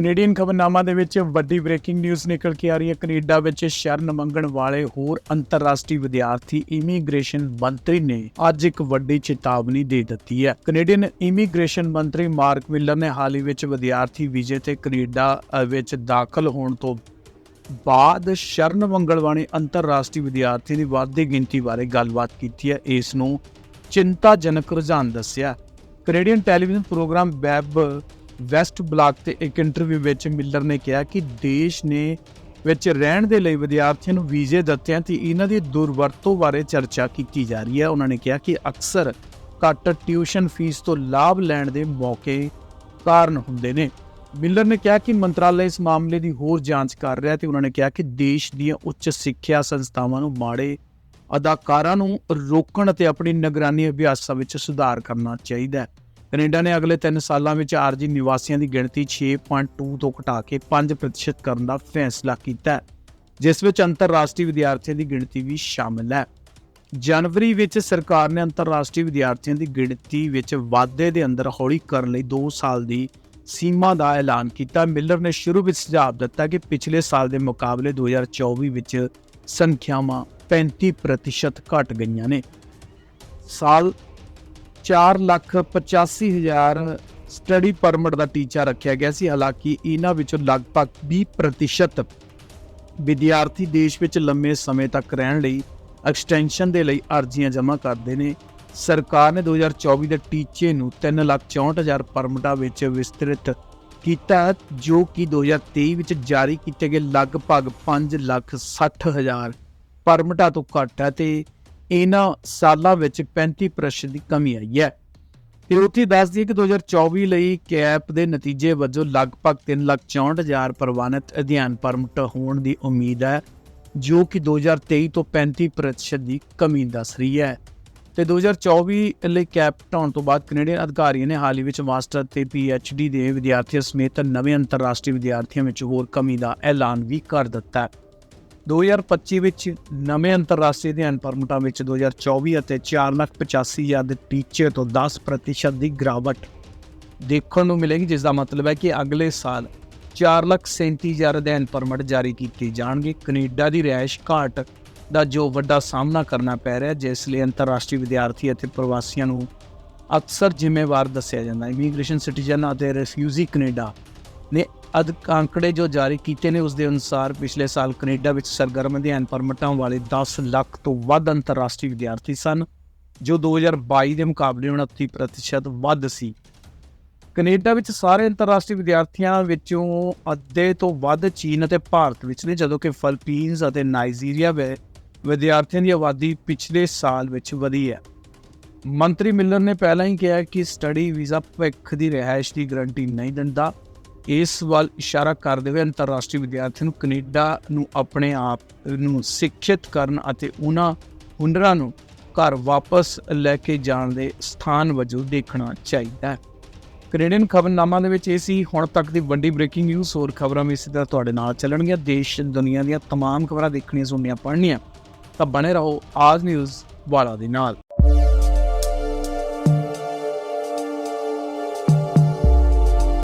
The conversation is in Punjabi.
ਕੈਨੇਡੀਅਨ ਖਬਰਨਾਮਾ ਦੇ ਵਿੱਚ ਵੱਡੀ ਬ੍ਰੇਕਿੰਗ ਨਿਊਜ਼ ਨਿਕਲ ਕੇ ਆ ਰਹੀ ਹੈ। ਕੈਨੇਡਾ ਵਿੱਚ ਸ਼ਰਨ ਮੰਗਣ ਵਾਲੇ ਹੋਰ ਅੰਤਰਰਾਸ਼ਟਰੀ ਵਿਦਿਆਰਥੀ ਇਮੀਗ੍ਰੇਸ਼ਨ ਮੰਤਰੀ ਨੇ ਅੱਜ ਇੱਕ ਵੱਡੀ ਚੇਤਾਵਨੀ ਦੇ ਦਿੱਤੀ ਹੈ। ਕੈਨੇਡੀਅਨ ਇਮੀਗ੍ਰੇਸ਼ਨ ਮੰਤਰੀ ਮਾਰਕ ਮਿਲਰ ਨੇ ਹਾਲ ਹੀ ਵਿੱਚ ਵਿਦਿਆਰਥੀ ਵੀਜ਼ੇ ਤੇ ਕੈਨੇਡਾ ਵਿੱਚ ਦਾਖਲ ਹੋਣ ਤੋਂ ਬਾਅਦ ਸ਼ਰਨ ਮੰਗਣ ਵਾਲੇ ਅੰਤਰਰਾਸ਼ਟਰੀ ਵਿਦਿਆਰਥੀ ਦੀ ਵੱਧਦੀ ਗਿਣਤੀ ਬਾਰੇ ਗੱਲਬਾਤ ਕੀਤੀ ਹੈ। ਇਸ ਨੂੰ ਚਿੰਤਾਜਨਕ ਰੁਝਾਨ ਦੱਸਿਆ। Canadian television program web West Block ਤੇ ਇੱਕ ਇੰਟਰਵਿਊ ਵਿੱਚ ਮਿਲਰ ਨੇ ਕਿਹਾ ਕਿ ਦੇਸ਼ ਨੇ ਵਿੱਚ ਰਹਿਣ ਦੇ ਲਈ ਵਿਦਿਆਰਥੀਆਂ ਨੂੰ ਵੀਜ਼ੇ ਦਿੱਤੇ ਹਨ ਤੇ ਇਹਨਾਂ ਦੀ ਦੁਰਵਰਤੋਂ ਬਾਰੇ ਚਰਚਾ ਕੀਤੀ ਜਾ ਰਹੀ ਹੈ। ਉਹਨਾਂ ਨੇ ਕਿਹਾ ਕਿ ਅਕਸਰ ਘੱਟ ਟਿਊਸ਼ਨ ਫੀਸ ਤੋਂ ਲਾਭ ਲੈਣ ਦੇ ਮੌਕੇ ਕਾਰਨ ਹੁੰਦੇ ਨੇ। ਮਿਲਰ ਨੇ ਕਿਹਾ ਕਿ ਮੰਤਰਾਲਾ ਇਸ ਮਾਮਲੇ ਦੀ ਹੋਰ ਜਾਂਚ ਕਰ ਰਿਹਾ ਤੇ ਉਹਨਾਂ ਨੇ ਕਿਹਾ ਕਿ ਦੇਸ਼ ਦੀਆਂ ਉੱਚ ਸਿੱਖਿਆ ਸੰਸਥਾਵਾਂ ਨੂੰ ਮਾੜੇ ਅਦਾਕਾਰਾਂ ਨੂੰ ਰੋਕਣ ਅਤੇ ਆਪਣੀ ਨਿਗਰਾਨੀ ਅਭਿਆਸਾਂ ਵਿੱਚ ਸੁਧਾਰ ਕਰਨਾ ਚਾਹੀਦਾ ਹੈ। ਕੈਨੇਡਾ ਨੇ ਅਗਲੇ 3 ਸਾਲਾਂ ਵਿੱਚ ਆਰਜੀ ਨਿਵਾਸੀਆਂ ਦੀ ਗਿਣਤੀ 6.2 ਤੋਂ ਘਟਾ ਕੇ 5% ਕਰਨ ਦਾ ਫੈਸਲਾ ਕੀਤਾ ਹੈ, ਜਿਸ ਵਿੱਚ ਅੰਤਰਰਾਸ਼ਟਰੀ ਵਿਦਿਆਰਥੀਆਂ ਦੀ ਗਿਣਤੀ ਵੀ ਸ਼ਾਮਲ ਹੈ। ਜਨਵਰੀ ਵਿੱਚ ਸਰਕਾਰ ਨੇ ਅੰਤਰਰਾਸ਼ਟਰੀ ਵਿਦਿਆਰਥੀਆਂ ਦੀ ਗਿਣਤੀ ਵਿੱਚ ਵਾਧੇ ਦੇ ਅੰਦਰ ਹੌਲੀ ਕਰਨ ਲਈ 2 ਸਾਲ ਦੀ ਸੀਮਾ ਦਾ ਐਲਾਨ ਕੀਤਾ। ਮਿਲਰ ਨੇ ਸ਼ੁਰੂ ਵਿੱਚ ਸੁਝਾਅ ਦਿੱਤਾ ਕਿ ਪਿਛਲੇ ਸਾਲ ਦੇ ਮੁਕਾਬਲੇ 2024 ਵਿੱਚ ਸੰਖਿਆਵਾਂ 35% ਘਟ ਗਈਆਂ ਨੇ। ਸਾਲ 485000 ਸਟੱਡੀ ਪਰਮਿਟ ਦਾ ਟੀਚਾ ਰੱਖਿਆ ਗਿਆ ਸੀ। ਹਾਲਾਂਕਿ ਇਹਨਾਂ ਵਿੱਚੋਂ ਲਗਭਗ 20% ਵਿਦਿਆਰਥੀ ਦੇਸ਼ ਵਿੱਚ ਲੰਮੇ ਸਮੇਂ ਤੱਕ ਰਹਿਣ ਲਈ ਐਕਸਟੈਂਸ਼ਨ ਦੇ ਲਈ ਅਰਜ਼ੀਆਂ ਜਮ੍ਹਾਂ ਕਰਦੇ ਨੇ। ਸਰਕਾਰ ਨੇ 2024 ਦੇ ਟੀਚੇ ਨੂੰ 364000 ਪਰਮਿਟਾਂ ਵਿੱਚ ਵਿਸਤ੍ਰਿਤ ਕੀਤਾ ਜੋ ਕਿ 2023 ਵਿੱਚ ਜਾਰੀ ਕੀਤੇ ਗਏ ਲਗਭਗ 560000 ਪਰਮਿਟਾਂ ਤੋਂ ਘੱਟ ਹੈ ਤੇ ਇਹਨਾਂ ਸਾਲਾਂ ਵਿੱਚ 35% ਦੀ ਕਮੀ ਆਈ ਹੈ। ਤੇ ਉੱਥੇ ਦੱਸ ਦਈਏ ਕਿ 2024 ਲਈ ਕੈਪ ਦੇ ਨਤੀਜੇ ਵਜੋਂ ਲਗਭਗ 364000 ਪ੍ਰਵਾਨਿਤ ਅਧਿਐਨ ਪਰਮਿਟ ਹੋਣ ਦੀ ਉਮੀਦ ਹੈ, ਜੋ ਕਿ 2023 ਤੋਂ 35% ਦੀ ਕਮੀ ਦੱਸ ਰਹੀ ਹੈ। ਤੇ 2024 ਲਈ ਕੈਪ ਹਟਾਉਣ ਤੋਂ ਬਾਅਦ ਕੈਨੇਡੀਅਨ ਅਧਿਕਾਰੀਆਂ ਨੇ ਹਾਲ ਹੀ ਵਿੱਚ ਮਾਸਟਰ ਤੇ ਡੀ ਦੇ ਵਿਦਿਆਰਥੀਆਂ ਸਮੇਤ ਨਵੇਂ ਅੰਤਰਰਾਸ਼ਟਰੀ ਵਿਦਿਆਰਥੀਆਂ ਵਿੱਚ ਹੋਰ ਕਮੀ ਦਾ ਐਲਾਨ ਵੀ ਕਰ ਦਿੱਤਾ ਹੈ। 2025 ਵਿੱਚ ਨਵੇਂ ਅੰਤਰਰਾਸ਼ਟਰੀ ਅਧਿਐਨ ਪਰਮਿਟਾਂ ਵਿੱਚ 2024 ਅਤੇ 485000 ਦੇ ਟੀਚੇ ਤੋਂ 10% ਦੀ ਗਿਰਾਵਟ ਦੇਖਣ ਨੂੰ ਮਿਲੇਗੀ, ਜਿਸ ਦਾ ਮਤਲਬ ਹੈ ਕਿ ਅਗਲੇ ਸਾਲ 437000 ਅਧਿਐਨ ਪਰਮਿਟ ਜਾਰੀ ਕੀਤੇ ਜਾਣਗੇ। ਕੈਨੇਡਾ ਦੀ ਰਿਹਾਇਸ਼ ਘਾਟ ਦਾ ਜੋ ਵੱਡਾ ਸਾਹਮਣਾ ਕਰਨਾ ਪੈ ਰਿਹਾ, ਜਿਸ ਲਈ ਅੰਤਰਰਾਸ਼ਟਰੀ ਵਿਦਿਆਰਥੀ ਅਤੇ ਪ੍ਰਵਾਸੀਆਂ ਨੂੰ ਅਕਸਰ ਜ਼ਿੰਮੇਵਾਰ ਦੱਸਿਆ ਜਾਂਦਾ ਹੈ। ਇਮੀਗ੍ਰੇਸ਼ਨ ਸਿਟੀਜ਼ਨ ਅਤੇ ਰਿਫਿਊਜੀ ਕੈਨੇਡਾ ਨੇ ਅੰਕੜੇ ਜੋ ਜਾਰੀ ਕੀਤੇ ਨੇ ਉਸ ਦੇ ਅਨੁਸਾਰ ਪਿਛਲੇ ਸਾਲ ਕੈਨੇਡਾ ਵਿੱਚ ਸਰਗਰਮ ਅਧਿਐਨ ਪਰਮਿਟਾਂ ਵਾਲੇ 10 ਲੱਖ ਤੋਂ ਵੱਧ ਅੰਤਰਰਾਸ਼ਟਰੀ ਵਿਦਿਆਰਥੀ ਸਨ, ਜੋ 2022 ਦੇ ਮੁਕਾਬਲੇ 29% ਵੱਧ ਸੀ। ਕੈਨੇਡਾ ਵਿੱਚ ਸਾਰੇ ਅੰਤਰਰਾਸ਼ਟਰੀ ਵਿਦਿਆਰਥੀਆਂ ਵਿੱਚੋਂ ਅੱਧੇ ਤੋਂ ਵੱਧ ਚੀਨ ਅਤੇ ਭਾਰਤ ਵਿੱਚ ਨੇ, ਜਦੋਂ ਕਿ ਫਿਲੀਪੀਨਜ਼ ਅਤੇ ਨਾਈਜੀਰੀਆ ਵਿੱਚ ਵਿਦਿਆਰਥੀਆਂ ਦੀ ਆਬਾਦੀ ਪਿਛਲੇ ਸਾਲ ਵਿੱਚ ਵਧੀ ਹੈ। ਮੰਤਰੀ ਮਿਲਰ ਨੇ ਪਹਿਲਾਂ ਹੀ ਕਿਹਾ ਕਿ ਸਟੱਡੀ ਵੀਜ਼ਾ ਭਵਿੱਖ ਦੀ ਰਿਹਾਇਸ਼ ਦੀ ਗਾਰੰਟੀ ਨਹੀਂ ਦਿੰਦਾ। ਇਸ ਵੱਲ ਇਸ਼ਾਰਾ ਕਰਦੇ ਹੋਏ ਅੰਤਰਰਾਸ਼ਟਰੀ ਵਿਦਿਆਰਥੀਆਂ ਨੂੰ ਕੈਨੇਡਾ ਨੂੰ ਆਪਣੇ ਆਪ ਨੂੰ ਸਿੱਖਿਅਤ ਕਰਨ ਅਤੇ ਉਹਨਾਂ ਹੁਨਰਾਂ ਨੂੰ ਘਰ ਵਾਪਸ ਲੈ ਕੇ ਜਾਣ ਦੇ ਸਥਾਨ ਵਜੋਂ ਦੇਖਣਾ ਚਾਹੀਦਾ ਹੈ ਕੈਨੇਡੀਅਨ ਖਬਰਨਾਮਾ ਦੇ ਵਿੱਚ ਇਹ ਸੀ ਹੁਣ ਤੱਕ ਦੀ ਵੱਡੀ ਬ੍ਰੇਕਿੰਗ ਨਿਊਜ਼ ਹੋਰ ਖਬਰਾਂ ਵੀ ਇਸੇ ਤਰ੍ਹਾਂ ਤੁਹਾਡੇ ਨਾਲ ਚੱਲਣਗੀਆਂ ਦੇਸ਼ ਦੁਨੀਆ ਦੀਆਂ तमाम ਖਬਰਾਂ ਦੇਖਣੀਆਂ ਸੁਣਨੀਆਂ ਪੜ੍ਹਨੀਆਂ ਤਾਂ ਬਣੇ ਰਹੋ ਆਜ ਨਿਊਜ਼ ਵਾਲਾ ਦੇ ਨਾਲ